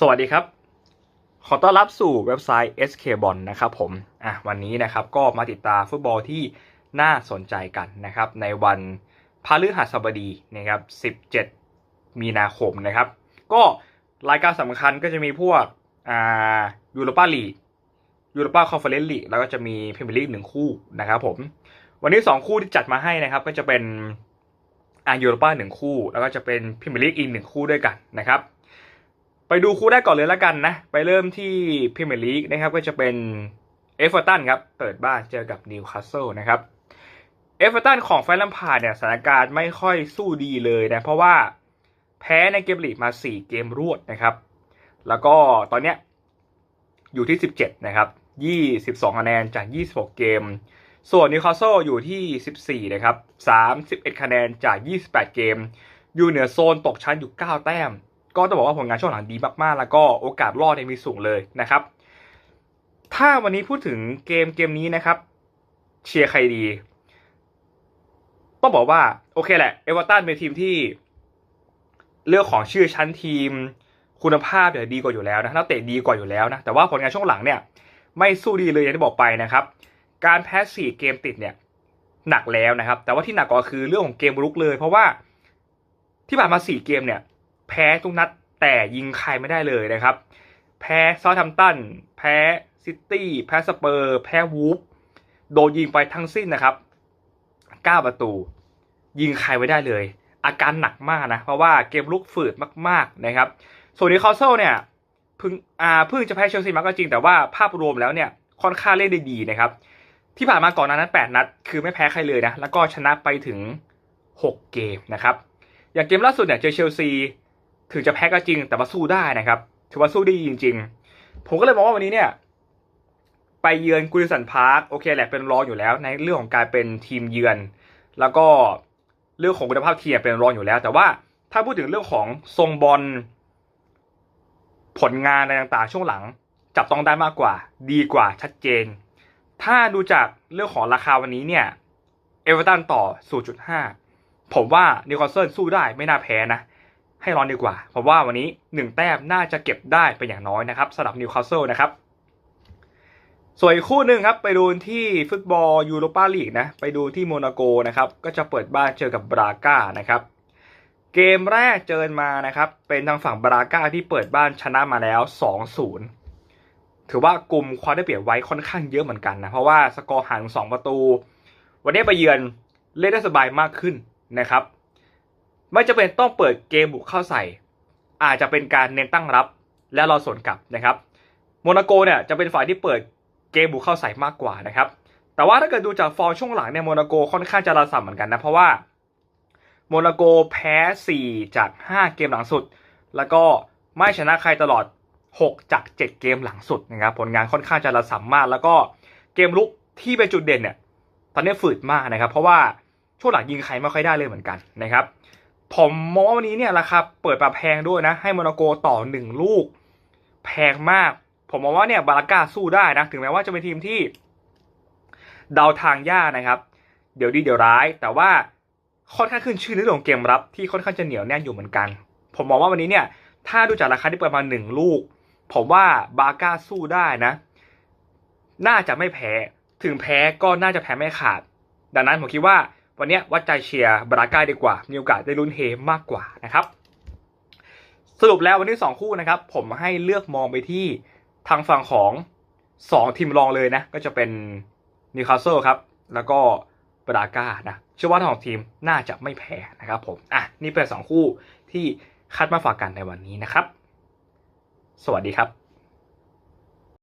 สวัสดีครับ ขอต้อนรับสู่เว็บไซต์ SK b o n นะครับผมอะวันนี้นะครับก็มาติดตามฟุตบอลที่น่าสนใจกันนะครับ ในวันพฤหัสบดีนะครับ 17 มีนาคมนะครับ ก็รายการสำคัญก็จะมีพวกอ่ายูโรปาลีกยูโรปาคอนเฟอเรนซ์ลีกแล้วก็จะมีพรีเมียร์ลีกหนึ่งคู่นะครับผม วันนี้ 2 คู่ที่จัดมาให้นะครับ ก็จะเป็นอ่ายูโรปาหนึ่งคู่ แล้วก็จะเป็นพรีเมียร์ลีกอีกหนึ่งคู่ด้วยกันนะครับ ดูคู่แรกก่อนเลยแล้วกันนะ ไปเริ่มที่พรีเมียร์ลีกนะครับก็จะเป็นเอฟเวอร์ตันครับ เปิดบ้านเจอกับนิวคาสเซิลนะครับเอฟเวอร์ตันของแฟนลัมพาร์ดเนี่ยสถานการณ์ไม่ค่อยสู้ดีเลยนะ เพราะว่าแพ้ในเกมลีกมา 4 เกมรวดนะครับ แล้วก็ตอนเนี้ยอยู่ที่ 17 นะครับ 22คะแนนจาก 26 เกม ส่วนนิวคาสเซิลอยู่ที่ 14 นะครับ 31 คะแนนจาก 28 เกม อยู่เหนือโซนตกชั้นอยู่ 9 แต้ม ก็ต้องบอกว่าผลงานช่วงหลังดีมากๆ แล้วก็โอกาสรอดเนี่ยมีสูงเลยนะครับ ถ้าวันนี้พูดถึงเกมเกมนี้นะครับ เชียร์ใครดี ต้องบอกว่าโอเคแหละเอเวอร์ตันเป็นทีมที่เรื่องของชื่อชั้นทีม คุณภาพเนี่ยดีกว่าอยู่แล้วนะนักเตะดีกว่าอยู่แล้วนะแต่ว่าผลงานช่วงหลังเนี่ย ไม่สู้ดีเลยอย่างที่บอกไปนะครับ การแพ้สี่เกมติดเนี่ยหนักแล้วนะครับ แต่ว่าที่หนักกว่าคือเรื่องของเกมรุกเลย เพราะว่าที่ผ่านมาสี่เกมเนี่ย พ้ทุกนัดแต่ยิงใครไม่ได้เลยนะครับ แพ้ซาทัมตัน แพ้ซิตี้ แพ้สเปอร์ แพ้วูฟโดนยิงไปทั้งสิ้นนะครับ 9 ประตู ยิงใครไม่ได้เลย อาการหนักมากนะ เพราะว่าเกมลุกฝืดมากๆนะครับ ส่วนนี้คาสเซลเนี่ยเพิ่งอ่าพิ่งจะแพ้เชลซีมาก็จริงแต่ว่าภาพรวมแล้วเนี่ยค่อนข้างเล่นได้ดีนะครับ ที่ผ่านมาก่อนนั้น8นัด คือไม่แพ้ใครเลยนะ แล้วก็ชนะไปถึง 6 เกมนะครับ อย่างเกมล่าสุดเนี่ยเจอเชลซี ถึงจะแพ้ก็จริงแต่ว่าสู้ได้นะครับถือว่าสู้ได้จริง ๆ ผมก็เลยมองว่าวันนี้เนี่ย ไปเยือนกูริสันพาร์คโอเคแหละเป็นรองอยู่แล้ว ในเรื่องของการเป็นทีมเยือน แล้วก็เรื่องของคุณภาพทีมเป็นรองอยู่แล้ว แต่ว่าถ้าพูดถึงเรื่องของทรงบอลผลงานอะไรต่างๆ ช่วงหลัง จับต้องได้มากกว่า ดีกว่าชัดเจน ถ้าดูจากเรื่องของราคาวันนี้เนี่ยเอเวอร์ตันต่อ 0.5 ผมว่านิวคาสเซิลสู้ได้ไม่น่าแพ้นะ ให้ร้อนดีกว่า เพราะว่าวันนี้ 1 แต้มน่าจะเก็บได้เป็นอย่างน้อยนะครับสำหรับนิวคาสเซิลนะครับส่วนอีกคู่หนึ่งครับ ไปดูที่ฟุตบอลยูโรปาลีกนะไปดูที่โมนาโกนะครับก็จะเปิดบ้านเจอกับบราก้านะครับเกมแรกเจอมานะครับเป็นทางฝั่งบราก้าที่เปิดบ้านชนะมาแล้ว 2-0 ถือว่ากลุ่มความได้เปรียบไว้ค่อนข้างเยอะเหมือนกันนะเพราะว่าสกอร์ห่างสองประตู วันนี้ไปเยือนเล่นได้สบายมากขึ้นนะครับ ไม่จะเป็นต้องเปิดเกมบุกเข้าใส่ อาจจะเป็นการเน้นตั้งรับ และรอสวนกลับนะครับโมนาโกเนี่ยจะเป็นฝ่ายที่เปิดเกมบุกเข้าใส่มากกว่านะครับแต่ว่าถ้าเกิดดูจากฟอร์มช่วงหลังเนี่ยโมนาโกค่อนข้างจะระส่ำเหมือนกันนะเพราะว่าโมนาโกแพ้ 4 จาก 5 เกมหลังสุด แล้วก็ไม่ชนะใครตลอด 6 จาก 7 เกมหลังสุดนะครับผลงานค่อนข้างจะระส่ำมาก แล้วก็เกมลุกที่เป็นจุดเด่นเนี่ยตอนนี้ฝืดมากนะครับ เพราะว่าช่วงหลังยิงใครไม่ค่อยได้เลยเหมือนกันนะครับ ผมมองว่าวันนี้เนี่ยราคาเปิดปรับแพงด้วยนะ ให้โมนาโกต่อหนึ่งลูก แพงมาก ผมมองว่าเนี่ยบาราก้าสู้ได้นะ ถึงแม้ว่าจะเป็นทีมที่เดาทางยากนะครับ เดี๋ยวดีเดี๋ยวร้าย แต่ว่าค่อนข้างขึ้นชื่อในเรื่องของเกมรับที่ค่อนข้างจะเหนียวแน่นอยู่เหมือนกัน ผมมองว่าวันนี้เนี่ย ถ้าดูจากราคาที่เปิดมาหนึ่งลูก ผมว่าบาราก้าสู้ได้นะ น่าจะไม่แพ้ ถึงแพ้ก็น่าจะแพ้ไม่ขาด ดังนั้นผมคิดว่า วันนี้วัดใจเชียร์บราก้าดีกว่า มีโอกาสได้ลุ้นเฮมากกว่านะครับ สรุปแล้ววันนี้ 2 คู่นะครับ ผมให้เลือกมองไปที่ทางฝั่งของ 2 ทีมรองเลยนะ ก็จะเป็นนิวคาสเซิลครับ แล้วก็บราก้านะเชื่อว่าทั้งสองทีมน่าจะไม่แพ้นะครับผม อะ นี่เป็น 2 คู่ที่คัดมาฝากกันในวันนี้นะครับ สวัสดีครับ